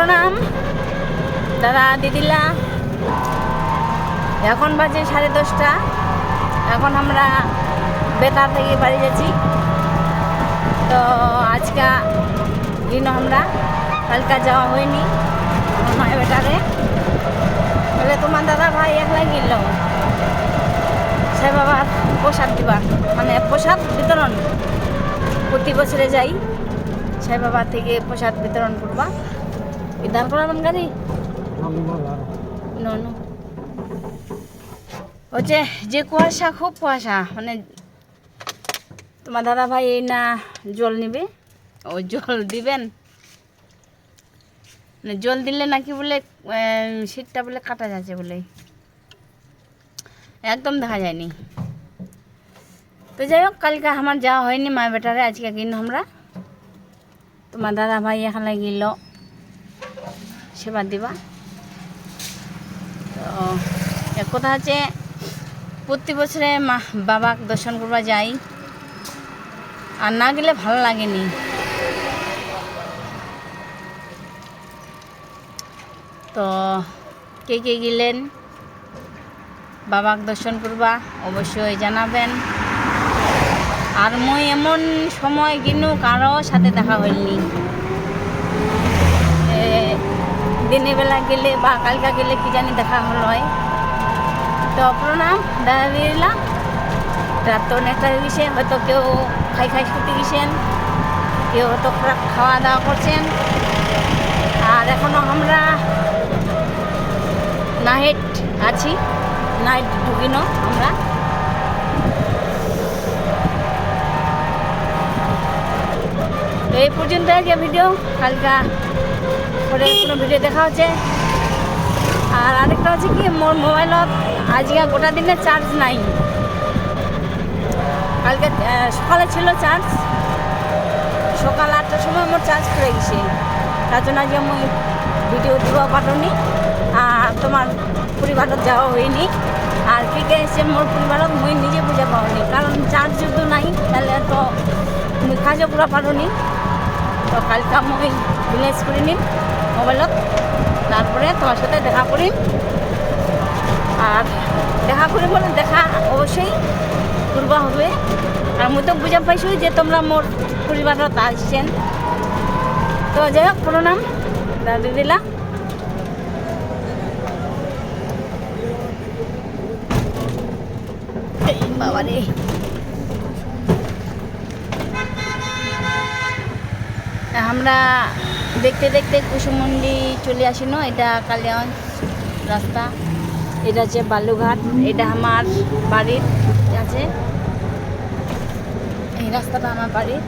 প্রণাম দাদা, দিদিলা। এখন বাজে সাড়ে দশটা। এখন আমরা বেতার থেকে বাড়ি যাচ্ছি। তো আজকে দিন আমরা কালকা যাওয়া হয়নি মায়ের বেটারে। বলে, তোমার দাদা ভাই একলা গেল। সে বাবার প্রসাদ দিবার মানে প্রসাদ বিতরণ। প্রতি বছরে যাই। সাই বাবা থেকে প্রসাদ বিতরণ করবা। বিধান করাবেন গাড়ি নো নো হচ্ছে যে কুয়াশা খুব কুয়াশা। মানে তোমার দাদা ভাই এই না জল নিবে? ও জল দিবেন? মানে জল দিলে নাকি বলে শীতটা বলে কাটা যাচ্ছে বলে। একদম দেখা যায়নি। তো যাই হোক কালকে আমার যাওয়া হয়নি মা বেটারে আজকে কিন আমরা। তোমার দাদা ভাই এখানে গেল। সেবা দিবা। তো, এক কথা হচ্ছে, প্রতি বছরে মা বাবাক দর্শন করবা যাই। আর না গেলে ভালো লাগেনি। তো, কে কে গেলেন, বাবাক দর্শন করবা, অবশ্যই জানাবেন। আর মই এমন সময় কিন্তু কারও সাথে দেখা হয়নি। দিনের বেলা গেলে বা কালকা গেলে কি জানি দেখা হল হয় তো প্রণাম দাদা দিলা রাত তো অনেকটা হয়ে গেছে হয়তো কেউ খাই খাই ছুটি গেছেন কেউ হয়তো খাওয়া দাওয়া করছেন আর এখনও আমরা নাইট আছি নাইট ঢুকিনো আমরা এই পর্যন্ত আজকে ভিডিও কালকা পরে কোনো ভিডিও দেখা হচ্ছে। আর আরেকটা হচ্ছে কি, মোর মোবাইলত আজকে গোটা দিনে চার্জ নাই। কালকে সকালে ছিল চার্জ সকাল আটটার সময় মোর চার্জ করে গেছে। তার জন্য আজকে মই ভিডিও দিব পাঠনি আর তোমার পরিবারত যাওয়া হয়নি। আর কি কে এসে মোর পরিবারত মই নিজে বুঝে পাওনি কারণ চার্জ যদি নাই, তাহলে তো মুই কাজও পুরা পারনি। তো কালকে মই ভিলেজ করে নিন মোবাইলত তারপরে তোমার সাথে দেখা করিম আর দেখা করি বলে দেখা অবশ্যই করবা হবে। আর মুই তো বুঝা পাইছো যে তোমরা মোর পরিবারত আসছেন। তো যাই হোক প্রণাম দাদি দিলা বাবা রে আমরা দেখতে দেখতে কুসুমন্ডি চলে আসি, না? এটা কালিয়াগঞ্জ রাস্তা। এটা হচ্ছে বালুঘাট এটা আমার বাড়ির আছে? এই রাস্তাটা আমার বাড়ির